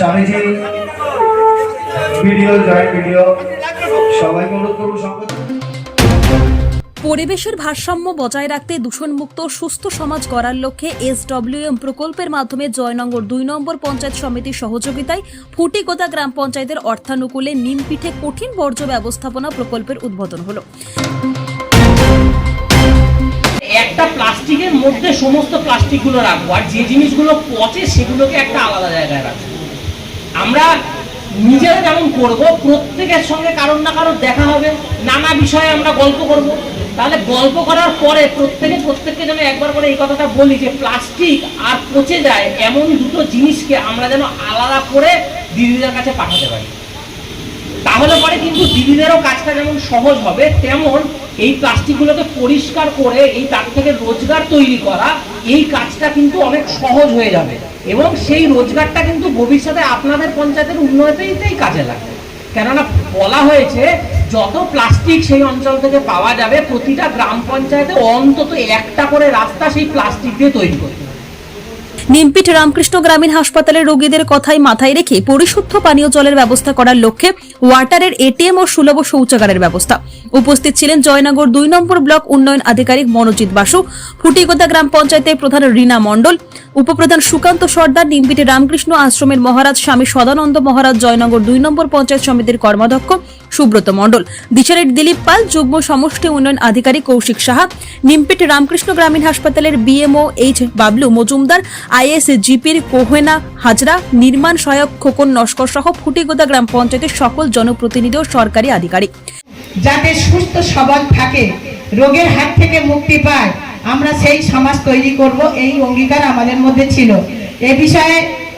Swamiji video joint video সবাইকে অনুরোধ করব সম্পদ পরিবেশের ভারসাম্য বজায় রাখতে দূষণমুক্ত সুস্থ সমাজ গড়ার লক্ষ্যে এসডব্লিউএম প্রকল্পের মাধ্যমে জয়নগর দুই নম্বর পঞ্চায়েত সমিতির সহযোগিতায় ফুটিকোদা গ্রাম পঞ্চায়েতের অর্থানুকূলে নিমপিঠে কঠিন বর্জ্য ব্যবস্থাপনা প্রকল্পের উদ্বোধন হলো। একটা প্লাস্টিকের মধ্যে সমস্ত প্লাস্টিকগুলো রাখব আর যে জিনিসগুলো পচে সেগুলোকে একটা আলাদা জায়গায় রাখব। আমরা নিজেরা যেমন করব, প্রত্যেকের সঙ্গে কারোর না কারোর দেখা হবে, নানা বিষয়ে আমরা গল্প করব। তাহলে গল্প করার পরে প্রত্যেকে প্রত্যেককে যেন একবার করে এই কথাটা বলি যে প্লাস্টিক আর পচে যায় এমন দুটো জিনিসকে আমরা যেন আলাদা করে দিদিদের কাছে পাঠাতে পারি। তাহলে পরে কিন্তু দিদিদেরও কাজটা যেমন সহজ হবে, তেমন এই প্লাস্টিকগুলোকে পরিষ্কার করে, এই তার থেকে রোজগার তৈরি করা, এই কাজটা কিন্তু অনেক সহজ হয়ে যাবে। এবং সেই রোজগারটা কিন্তু ভবিষ্যতে আপনাদের পঞ্চায়েতের উন্নতিতেই কাজে লাগবে কেননা বলা হয়েছে, যত প্লাস্টিক সেই অঞ্চল থেকে পাওয়া যাবে, প্রতিটা গ্রাম পঞ্চায়েতে অন্তত একটা করে রাস্তা সেই প্লাস্টিক দিয়ে তৈরি করতে। নিমপিঠ রামকৃষ্ণ গ্রামীণ হাসপাতালের রোগীদের কথাই মাথায় রেখে পরিশুদ্ধ পানীয় জলের ব্যবস্থা করার লক্ষ্যে ওয়াটারের এটিএম ও সুলভ শৌচাগারের ব্যবস্থা উপস্থিত ছিলেন জয়নগর দুই নম্বর ব্লক উন্নয়ন আধিকারিক মনোজিৎ বাসু, ফুটিগোদা গ্রাম পঞ্চায়েতের প্রধান রীনা মণ্ডল উপপ্রধান সুকান্ত সর্দার নিমপিঠে রামকৃষ্ণ আশ্রমের মহারাজ স্বামী সদানন্দ মহারাজ, জয়নগর দুই নম্বর পঞ্চায়েত সমিতির কর্মাধ্যক্ষ সুব্রত মণ্ডল। দিশারের দিলীপ পাল, যুগ্ম সমষ্টি উন্নয়ন আধিকারিক কৌশিক সাহা। নিমপিট রামকৃষ্ণ গ্রামীণ হাসপাতালের BMO H Bablu Majumdar IS জিপির কোহেনা হাজরা, নির্মাণ সহায়ক খোকন নস্কর সহ ফুটিগোদা গ্রাম পঞ্চায়েতের সকল জনপ্রতিনিধি ও সরকারি আধিকারিক। যাতে সুস্থ সবল থাকে, রোগের হাত থেকে মুক্তি পায় আমরা সেই সমাজ তৈরি করব, এই অঙ্গীকার আমাদের মধ্যে ছিল। এ বিষয়ে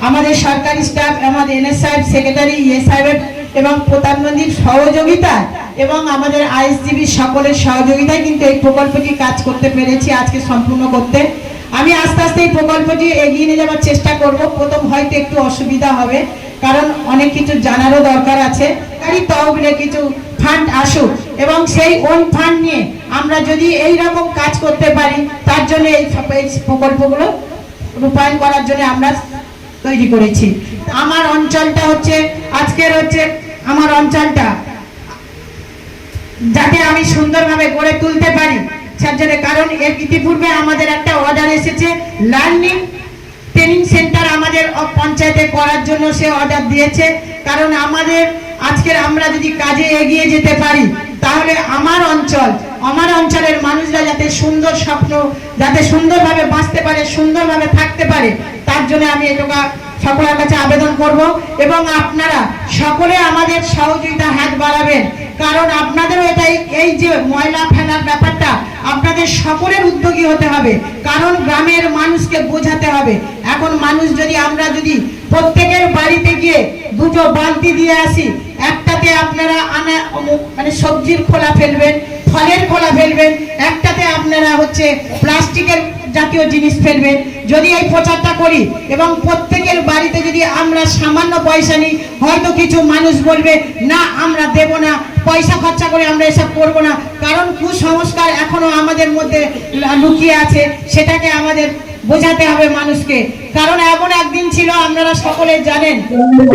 আমাদের সরকারি স্টাফ, আমাদের এনএস সাহেব, সেক্রেটারি ইয়ে সাহেবের এবং প্রধানমন্ত্রীর সহযোগিতা এবং আমাদের আইএসজিবি সকলের সহযোগিতায় কিন্তু এই প্রকল্পটি কাজ করতে পেরেছি আজকে সম্পূর্ণ করতে। আমি আস্তে আস্তে এই প্রকল্পটি এগিয়ে নিয়ে যাওয়ার চেষ্টা করব, প্রথম হয়তো একটু অসুবিধা হবে, কারণ অনেক কিছু জানারও দরকার আছে। তহবিলে কিছু ফান্ড আসুক এবং সেই ওন ফান্ড নিয়ে আমরা যদি এই রকম কাজ করতে পারি, তার জন্য এই প্রকল্পগুলো রূপায়ণ করার জন্য আমরা তৈরি করেছি। আমার অঞ্চলটা হচ্ছে, আজকের হচ্ছে আমার অঞ্চলটা। যাতে আমি সুন্দরভাবে গড়ে তুলতে পারি, তার জন্য কারণ এর ইতিপূর্বে আমাদের একটা অর্ডার এসেছে লার্নিং ট্রেনিং সেন্টার আমাদের পঞ্চায়েতে করার জন্য সে অর্ডার দিয়েছে। কারণ আমাদের, আজকের আমরা যদি কাজে এগিয়ে যেতে পারি তাহলে আমার অঞ্চল, আমার অঞ্চলের মানুষরা যাতে সুন্দর স্বপ্ন, যাতে সুন্দরভাবে বাঁচতে পারে, সুন্দরভাবে থাকতে পারে, তার জন্য আমি এটা সকলের কাছে আবেদন করব এবং আপনারা সকলে আমাদের সহযোগিতা হাত বাড়াবেন। কারণ আপনাদেরও এটাই, এই যে ময়লা ফেলার ব্যাপারটা আপনাদের সকলের উদ্যোগী হতে হবে। কারণ গ্রামের মানুষকে বোঝাতে হবে। এখন মানুষ যদি আমরা যদি প্রত্যেকের বাড়িতে গিয়ে দুটো বালতি দিয়ে আসি একটাতে আপনারা আনা মানে সবজির খোলা ফেলবেন, ফলের খোলা ফেলবেন, একটাতে আপনারা হচ্ছে প্লাস্টিকের জাতীয় জিনিস ফেলবেন। যদি এই প্রচারটা করি এবং প্রত্যেকের বাড়িতে যদি আমরা সামান্য পয়সা নিই, হয়তো কিছু মানুষ বলবে, না, আমরা দেব না, পয়সা খরচা করে আমরা এসব করব না। কারণ কুসংস্কার এখনও আমাদের মধ্যে লুকিয়ে আছে, সেটাকে আমাদের বোঝাতে হবে মানুষকে। কারণ এমন একদিন ছিল, আপনারা সকলে জানেন।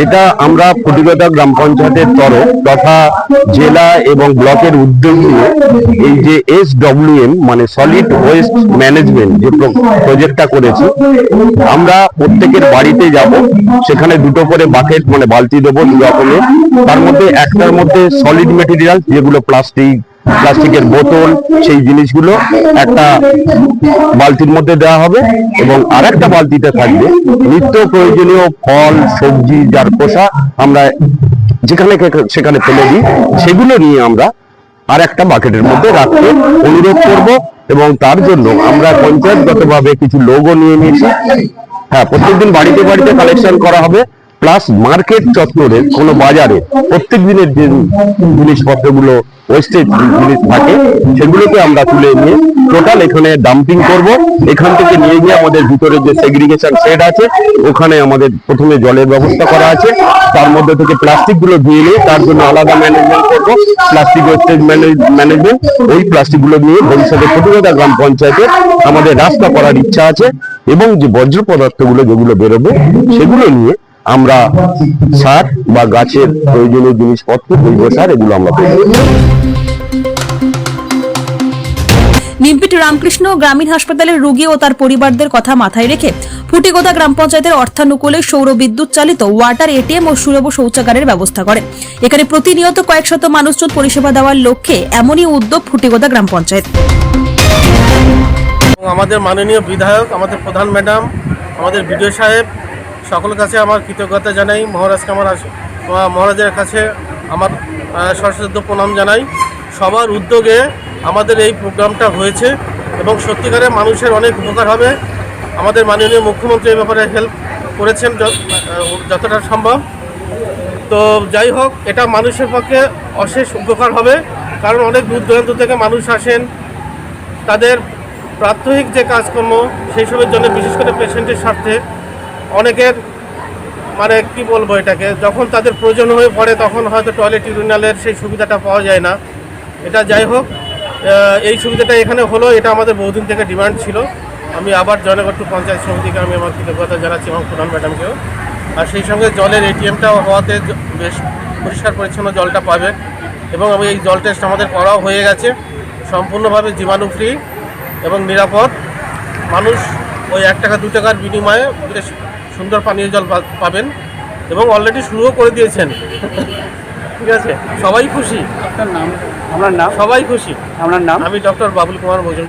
এটা আমরা প্রতিগতা গ্রাম পঞ্চায়েতের তরফ তথা জেলা এবং ব্লকের উদ্যোগ নিয়ে এই যে এস মানে সলিড ওয়েস্ট ম্যানেজমেন্ট যে প্রজেক্টটা করেছি, আমরা প্রত্যেকের বাড়িতে যাব। সেখানে দুটো করে বাকেট মানে বালতি দেবো দু রকমের তার মধ্যে একটার মধ্যে সলিড মেটেরিয়াল যেগুলো প্লাস্টিক প্লাস্টিকের বোতল, সেই জিনিসগুলো একটা বালতির মধ্যে দেওয়া হবে এবং আরেকটা বালতিতে থাকবে। নিত্য প্রয়োজনীয় ফল, সবজি, যার পোষা আমরা যেখানে সেখানে ফেলে দিই, সেগুলো নিয়ে আমরা আর একটা বাকেটের মধ্যে রাখতে অনুরোধ করব এবং তার জন্য আমরা পঞ্চায়েতগতভাবে কিছু লোগো নিয়ে নিয়েছি। হ্যাঁ প্রত্যেকদিন বাড়িতে বাড়িতে কালেকশন করা হবে। প্লাস মার্কেট চত্বরে কোনো বাজারে প্রত্যেক দিনের যে জিনিসপত্রগুলো ওয়েস্টেজ জিনিস থাকে, সেগুলোকে আমরা তুলে নিয়ে টোটাল এখানে ডাম্পিং করব। এখান থেকে নিয়ে গিয়ে আমাদের ভিতরে যে সেগ্রিগেশন শেড আছে, ওখানে আমাদের প্রথমে জলের ব্যবস্থা করা আছে। তার মধ্যে থেকে প্লাস্টিকগুলো দিয়ে নিয়ে তার জন্য আলাদা ম্যানেজমেন্ট করব। প্লাস্টিক ওয়েস্টেজ ম্যানেজমেন্ট ওই প্লাস্টিকগুলো নিয়ে ভবিষ্যতে প্রতিবেদা গ্রাম পঞ্চায়েতে আমাদের রাস্তা করার ইচ্ছা আছে। এবং যে বর্জ্য পদার্থগুলো যেগুলো বেরোবে, সেগুলো নিয়ে আমরা সার বা গাছের প্রয়োজনীয় জিনিসপত্র জৈব সার এগুলো আমরা। নিমপিট রামকৃষ্ণ গ্রামীণ হাসপাতালের রোগী ও তার পরিবারদের কথা মাথায় রেখে ফুটিগোদা গ্রাম পঞ্চায়েতের অর্থানুকূলে সৌর বিদ্যুৎ চালিত ওয়াটার এটিএম ও সুলভ শৌচাগারের ব্যবস্থা করে এখানে প্রতিনিয়ত কয়েক শত মানুষজন পরিষেবা দেওয়ার লক্ষ্যে এমনই উদ্যোগ ফুটিগোদা গ্রাম পঞ্চায়েত এবং আমাদের মাননীয় বিধায়ক আমাদের প্রধান ম্যাডাম আমাদের বিডিও সাহেব সকলের কাছে আমার কৃতজ্ঞতা জানাই। মহারাজকে আমার মহারাজের কাছে আমার সশ্রদ্ধ প্রণাম জানাই। সবার উদ্যোগে আমাদের এই প্রোগ্রামটা হয়েছে এবং সত্যিকারে মানুষের অনেক উপকার হবে। আমাদের মাননীয় মুখ্যমন্ত্রী এই ব্যাপারে হেল্প করেছেন যতটা সম্ভব। তো যাই হোক, এটা মানুষের পক্ষে অশেষ উপকার হবে। কারণ অনেক দূর দূরান্ত থেকে মানুষ আসেন। তাদের প্রাত্যহিক যে কাজকর্ম, সেই সবের জন্য বিশেষ করে পেশেন্টের স্বার্থে অনেকের মানে কি বলব এটাকে, যখন তাদের প্রয়োজন হয়ে পড়ে তখন হয়তো টয়লেট ইউরিনালের সেই সুবিধাটা পাওয়া যায় না। এটা যাই হোক এই সুবিধাটা এখানে হলো, এটা আমাদের বহুদিন থেকে ডিমান্ড ছিল। আমি আবার জয়নগর টু পঞ্চায়েত সমিতিকে আমি আমার কৃতজ্ঞতা জানাচ্ছি এবং প্রধান ম্যাডামকেও। আর সেই সঙ্গে জলের এটিএমটাও হওয়াতে বেশ পরিষ্কার পরিচ্ছন্ন জলটা পাবে। এবং আমি এই জল টেস্ট আমাদের করাও হয়ে গেছে। সম্পূর্ণভাবে জীবাণু ফ্রি এবং নিরাপদ। মানুষ ওই এক টাকা, দু টাকার বিনিময়ে বেশ সুন্দর পানীয় জল পাবেন এবং অলরেডি শুরুও করে দিয়েছেন। ঠিক আছে? সবাই খুশি? আপনার নাম? আমার নাম? সবাই খুশি? আপনার নাম? আমি ডক্টর বাবুল কুমার মজুমদার।